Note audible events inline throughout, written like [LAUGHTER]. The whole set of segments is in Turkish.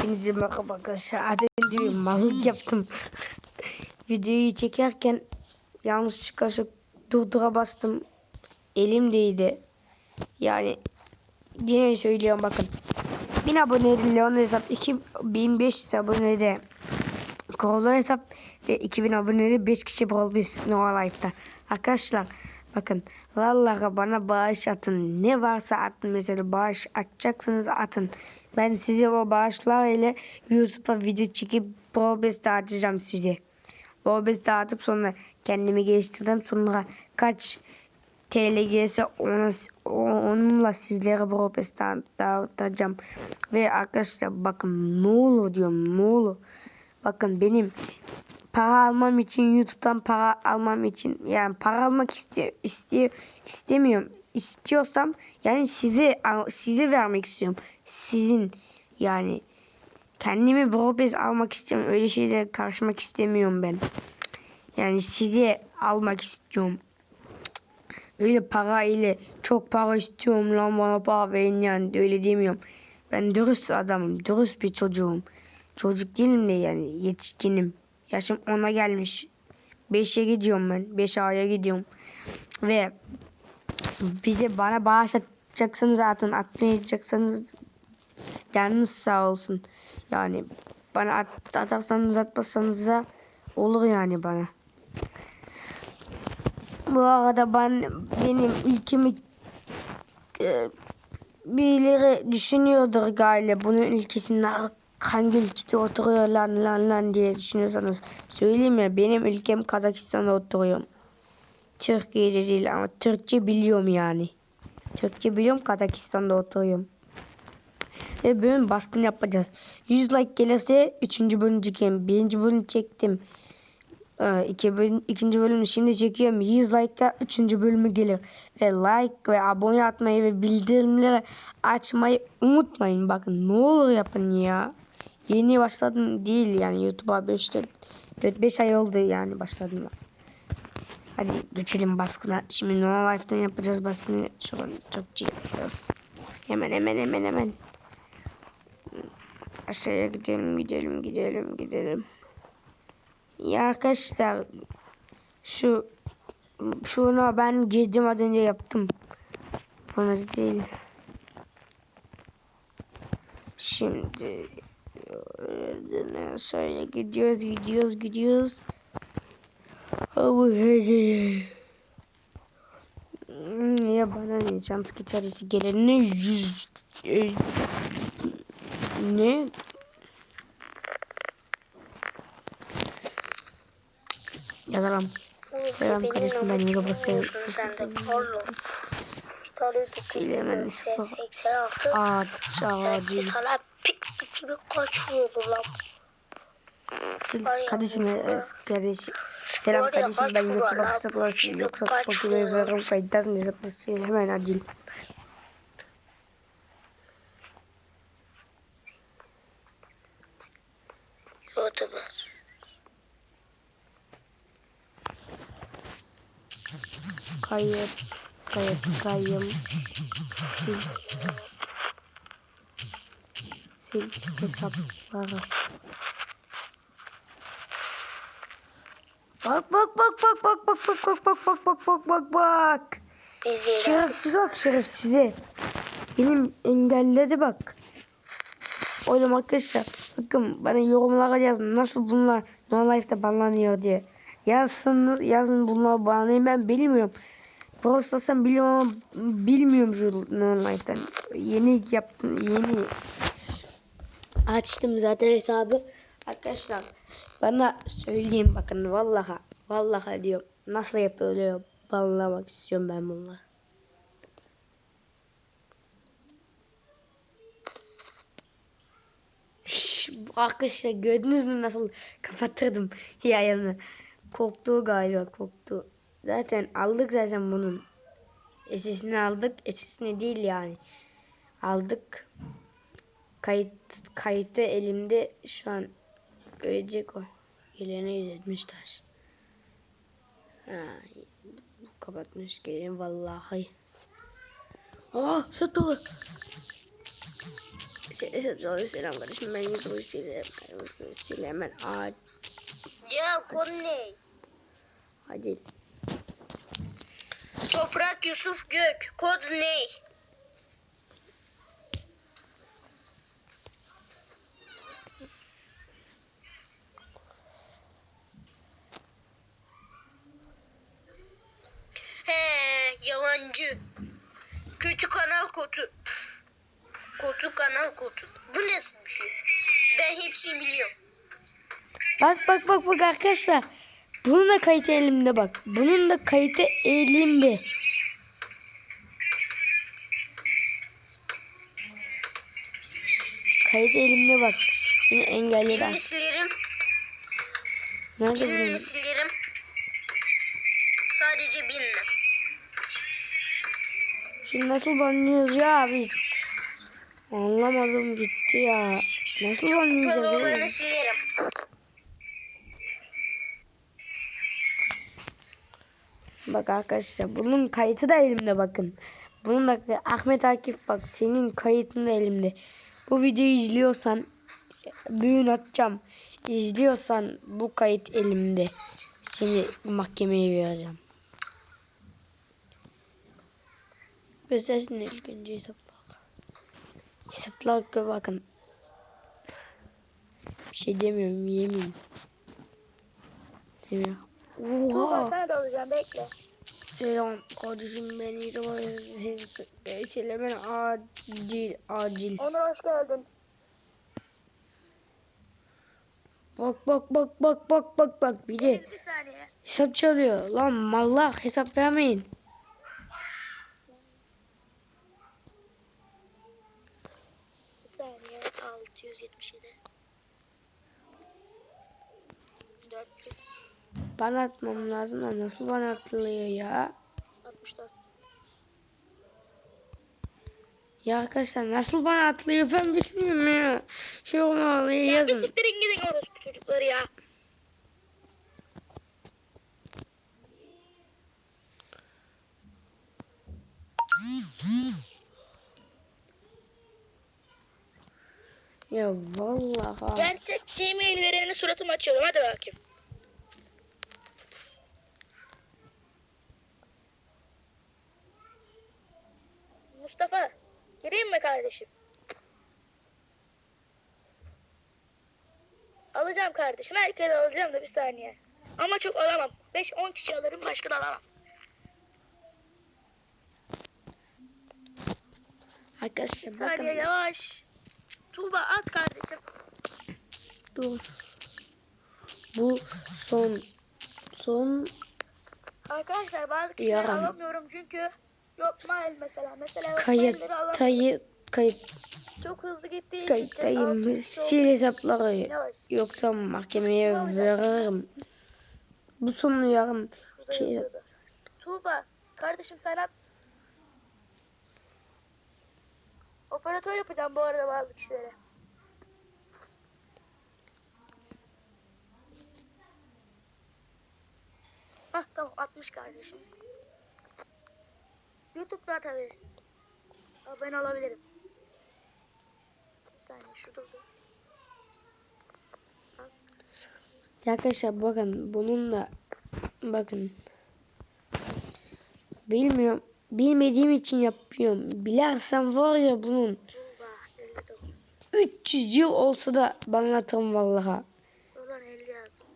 Hepinize merhaba arkadaşlar. Bir mallık yaptım. [LAUGHS] Videoyu çekerken yanlışlıkla şu durdura bastım. Elim değdi. Yani yine söylüyorum bakın. 1000 aboneli Leon hesap 2500 aboneli Korolu hesap ve 2000 aboneli 5 kişi Brawl Biz Nova Life'da. Arkadaşlar bakın vallahi bana bağış atın. Ne varsa atın mesela bağış atacaksınız atın. Ben size o bağışlar ile YouTube'a video çekip Biz dağıtacağım size. Biz dağıtıp sonra kendimi geliştirdim. Sonra kaç TL gelirse onu, onunla sizlere Biz dağıtacağım. Ve arkadaşlar bakın ne olur diyorum ne olur. Bakın benim para almam için YouTube'dan para almam için yani para almak istiyor istiyor istemiyorum. İstiyorsam yani size size vermek istiyorum. Sizin yani kendimi Brobez almak istiyorum. Öyle şeylere karışmak istemiyorum ben. Yani size almak istiyorum. Öyle para ile çok para istiyorum lan bana para verin yani öyle demiyorum. Ben dürüst adamım. Dürüst bir çocuğum. Çocuk değilim de yani yetişkinim. Yaşım 10'a gelmiş. 5'e gidiyorum ben. 5 aya gidiyorum. Ve bir de bana bağış atacaksınız atın. Atmayacaksanız canınız sağ olsun. Yani bana at, atarsanız atmasanız da olur yani bana. Bu arada ben benim ülkemi e, birileri düşünüyordur galiba bunun ülkesinde hangi ülkede oturuyorlar lan lan diye düşünüyorsanız söyleyeyim ya benim ülkem Kazakistan'da oturuyorum. Türkiye'de değil ama Türkçe biliyorum yani. Türkçe biliyorum Kazakistan'da oturuyorum. Ve bölüm baskın yapacağız. 100 like gelirse 3. bölüm çekeyim. 1. bölüm çektim. Ee, iki bölüm, ikinci bölümü şimdi çekiyorum. 100 like'a 3. bölümü gelir. Ve like ve abone atmayı ve bildirimleri açmayı unutmayın. Bakın ne olur yapın ya. Yeni başladım değil yani YouTube'a 5'te 4-5 ay oldu yani başladım. Hadi geçelim baskına. Şimdi normal life'dan yapacağız baskını. Şu an çok ciddi yapacağız. Hemen hemen hemen hemen. Aşağıya gidelim gidelim gidelim gidelim. Ya arkadaşlar şu şunu ben girdim az önce yaptım. Bunu değil. Şimdi şöyle gidiyoruz gidiyoruz gidiyoruz. Ama ya bana ne şans içerisi gelen ne yüz e, ne yazalım. Selam kardeşim ben Nigo basayım. Eylemen Ağaç ağacı. Şimdi kaç vurdu lan? Şimdi kardeşim, e, kardeşim. Selam kardeşim ben YouTube'a kısa bulaşayım. Yoksa Spotify'a veririm kayıttan hesaplaşayım hemen acil. Youtubers. Kayıp, kayıp, kayıp sil hesapları. Bak bak bak bak bak bak bak bak bak bak bak bak bak bak. Şerefsiz bak şerefsize. Benim engelledi bak. Oğlum arkadaşlar bakın bana yorumlara yazın nasıl bunlar no life'da banlanıyor diye. Yazsın yazın bunlar banlayayım ben bilmiyorum. Prostas'tan biliyorum ama bilmiyorum şu no life'dan. Yeni yaptım yeni açtım zaten hesabı. Arkadaşlar bana söyleyin bakın vallaha vallaha diyorum nasıl yapılıyor banlamak istiyorum ben bunları. Arkadaşlar gördünüz mü nasıl kapatırdım yayını. Korktu galiba korktu. Zaten aldık zaten bunun. SS'ini aldık. SS'ini değil yani. Aldık. Kayıt kayıtı elimde şu an ölecek o. Gelene 170 taş. Ha, kapatmış gelin vallahi. Aa set dolu. Selam selam kardeşim ben Yusuf Süleyman. Yusuf Süleyman Adil. Ya konu ne? Adil. Toprak Yusuf Gök. Kod ne? Yalancı. Kötü kanal kodu. Kodu kanal kodu. Bu nasıl bir şey? Ben hepsini biliyorum. Bak bak bak bak arkadaşlar. Bunun da kayıtı elimde bak. Bunun da kayıtı elimde. Kayıt elimde bak. Beni engelledi. Birini silerim. Nerede Birini silerim. Sadece birini. Şimdi nasıl banlıyoruz ya biz? Anlamadım gitti ya. Nasıl Kupalı banlıyoruz ya? olanı silerim. Bak arkadaşlar bunun kayıtı da elimde bakın. Bunun da Ahmet Akif bak senin kayıtın da elimde. Bu videoyu izliyorsan büyün atacağım. İzliyorsan bu kayıt elimde. Seni mahkemeye vereceğim. Göstersin ilk önce. Hesaplar gör bakın. Bir şey demiyorum yemin. Demiyorum. Oha. sana da alacağım bekle. Selam kardeşim ben İrem Çelemen acil acil. Onur hoş geldin. Bak bak bak bak bak bak bak bir de Bir hesap çalıyor. Lan mallah hesap vermeyin. Bir saniye. 677. 400. Bana atmam lazım da nasıl bana atılıyor ya? 64. Ya arkadaşlar nasıl bana atılıyor ben bilmiyorum ya. Şey olmalı Ya bir yazın. siktirin gidin orospu çocukları ya. Ya vallahi. Gerçek Gmail vereni suratıma açıyorum. Hadi bakayım. Mustafa, gireyim mi kardeşim? Alacağım kardeşim. Herkese alacağım da bir saniye. Ama çok alamam. 5-10 kişi alırım başka da alamam. Arkadaşlar Bir saniye bakın. yavaş. Tuğba at kardeşim. Dur. Bu son son Arkadaşlar bazı kişileri Yaram. alamıyorum çünkü yok mail mesela. Mesela yok kayıt mailleri alamıyorum. kayıt kayıt Çok hızlı gittiği için kayıttayım. altı kişi Sil olduğu hesapları. yavaş. Yoksa mahkemeye veririm. Bu sonu yarım Şurada şey yazıyordu. Tuğba kardeşim sen at. Operatör yapacağım bu arada bazı kişilere. Hah tamam 60 kardeşim. Youtube'da atabilirsin. Ben alabilirim. Bir saniye şurada dur. Arkadaşlar bakın bunun da bakın bilmiyorum bilmediğim için yapıyorum. Bilersem var ya bunun Tuğba 59. 300 yıl olsa da bana atırım vallaha. Ulan 50 yazdım.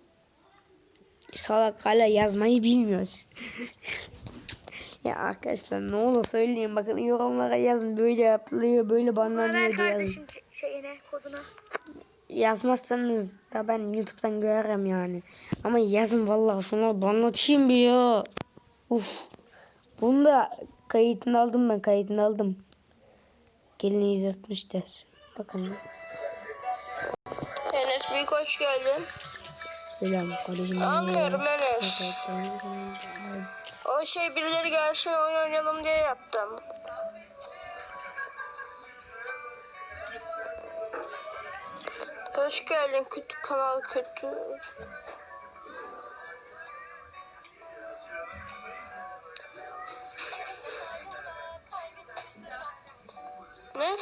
Salak hala yazmayı bilmiyoruz. [LAUGHS] ya arkadaşlar ne olur söyleyin bakın yorumlara yazın böyle yapılıyor böyle banlanıyor diye yazın. kardeşim ç- şeyine kodunu. Yazmazsanız da ben YouTube'dan görürüm yani. Ama yazın vallahi sonra banlatayım bir ya. Uf. Bunu da kayıtını aldım ben kayıtını aldım. Gelin izletmişler. Bakın. Enes Büyük hoş geldin. Selam kardeşim. Anlıyorum Enes. O şey birileri gelsin oyun oynayalım diye yaptım. Hoş geldin kötü kanal kötü.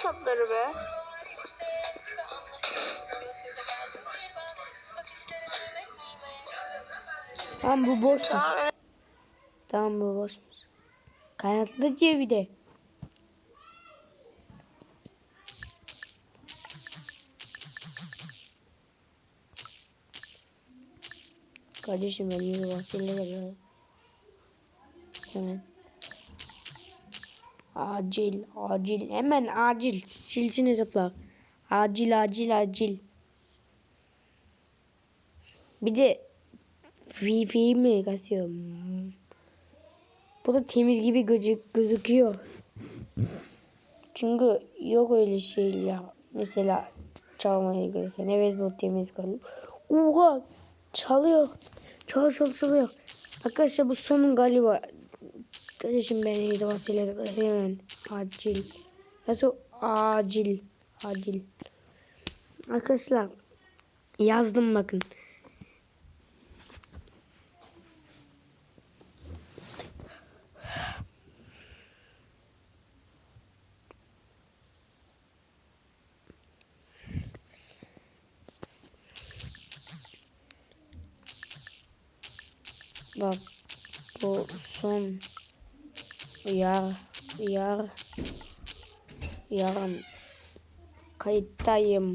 sapları be. Tamam bu boş. Tamam, tamam bu boş. Kaynatlı diye bir de. Kardeşim ben yeni vaktiyle geliyorum. Hemen. Acil, acil, hemen acil. Silsin hesaplar. Acil, acil, acil. Bir de Wi-Fi mi kasıyor? Hmm. Bu da temiz gibi gözük gözüküyor. Çünkü yok öyle şey ya. Mesela çalmaya gereken. Evet bu temiz kalıyor. Oha! Çalıyor. Çalıyor çalıyor çalıyor. Arkadaşlar bu sonun galiba. Kardeşim ben iyi vasile hemen acil. Nasıl acil acil. Arkadaşlar yazdım bakın. Bak bu son yar yar yarın kayıttayım.